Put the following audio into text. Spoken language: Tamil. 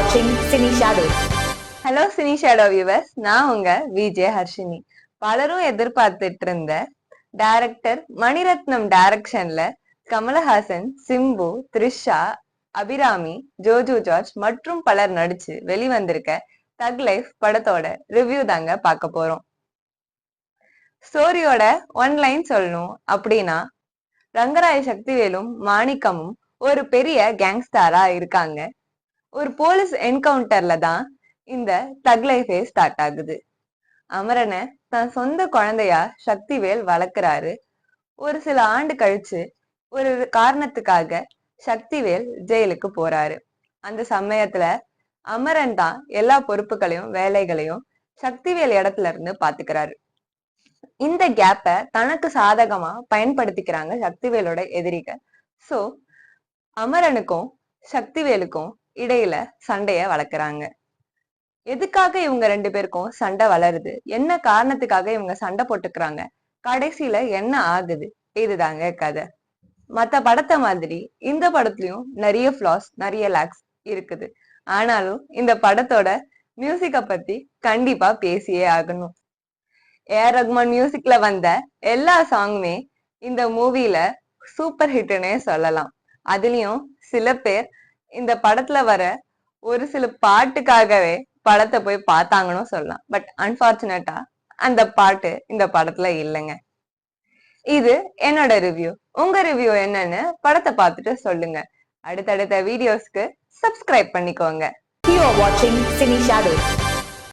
வாட்சிங் cine shadows hello cine shadow viewers நான் உங்க விஜய் ஹர்ஷினி. பலரும் எதிர்பார்த்துட்டு இருந்த டைரக்டர் மணிரத்னம் டைரக்ஷன்ல கமலஹாசன் சிம்பு த்ரிஷா அபிராமி ஜோஜு ஜார்ஜ் மற்றும் பலர் நடிச்சு வெளிவந்திருக்க தக் லைஃப் படத்தோட ரிவ்யூ தாங்க பார்க்க போறோம். ஸ்டோரியோட ஒன் லைன் சொல்லணும் அப்படின்னா ரங்கராய சக்திவேலும் மாணிக்கமும் ஒரு பெரிய கேங்ஸ்டாரா இருக்காங்க. ஒரு போலீஸ் என்கவுண்டர்ல தான் இந்த தக்லைஃபே ஸ்டார்ட் ஆகுது. அமரனை தன் சொந்த குழந்தையா சக்திவேல் வளர்க்குறாரு. ஒரு சில ஆண்டு கழிச்சு ஒரு காரணத்துக்காக சக்திவேல் ஜெயிலுக்கு போறாரு. அந்த சமயத்துல அமரன் தான் எல்லா பொறுப்புகளையும் வேலைகளையும் சக்திவேல் இடத்துல இருந்து பாத்துக்கிறாரு. இந்த கேப்ப தனக்கு சாதகமா பயன்படுத்திக்கிறாங்க சக்திவேலோட எதிரிகள். சோ அமரனுக்கும் சக்திவேலுக்கும் இடையில சண்டைய வளர்க்குறாங்க. எதுக்காக இவங்க ரெண்டு பேருக்கும் சண்டை வளருது? என்ன காரணத்துக்காக இவங்க சண்டை போட்டுக்கிறாங்க? கடைசியில என்ன ஆகுது? இதுதாங்க கதை. மத்த படத்தை மாதிரி இந்த படத்துலயும் நிறைய ஃபிளாஸ் நிறைய லேக்ஸ் இருக்குது. ஆனாலும் இந்த படத்தோட மியூசிக்கை பத்தி கண்டிப்பா பேசியே ஆகணும். ஏஆர் ரஹ்மான் மியூசிக்ல வந்த எல்லா சாங்குமே இந்த மூவில சூப்பர் ஹிட்னே சொல்லலாம். அதுலயும் சில பேர் இந்த படத்துல வர ஒரு சில பாட்டுக்காகவே படத்தை போய் பார்த்தாங்கன்னு சொல்லலாம். பட் அன்பார்ச்சுனேட்டா அந்த பாட்டு இந்த படத்துல இல்லைங்க. இது என்னோட ரிவ்யூ உங்க ரிவ்யூ என்னன்னு படத்தை பார்த்துட்டு சொல்லுங்க. அடுத்தடுத்த வீடியோஸ்க்கு சப்ஸ்கிரைப் பண்ணிக்கோங்க. You are watching Cine Shadows.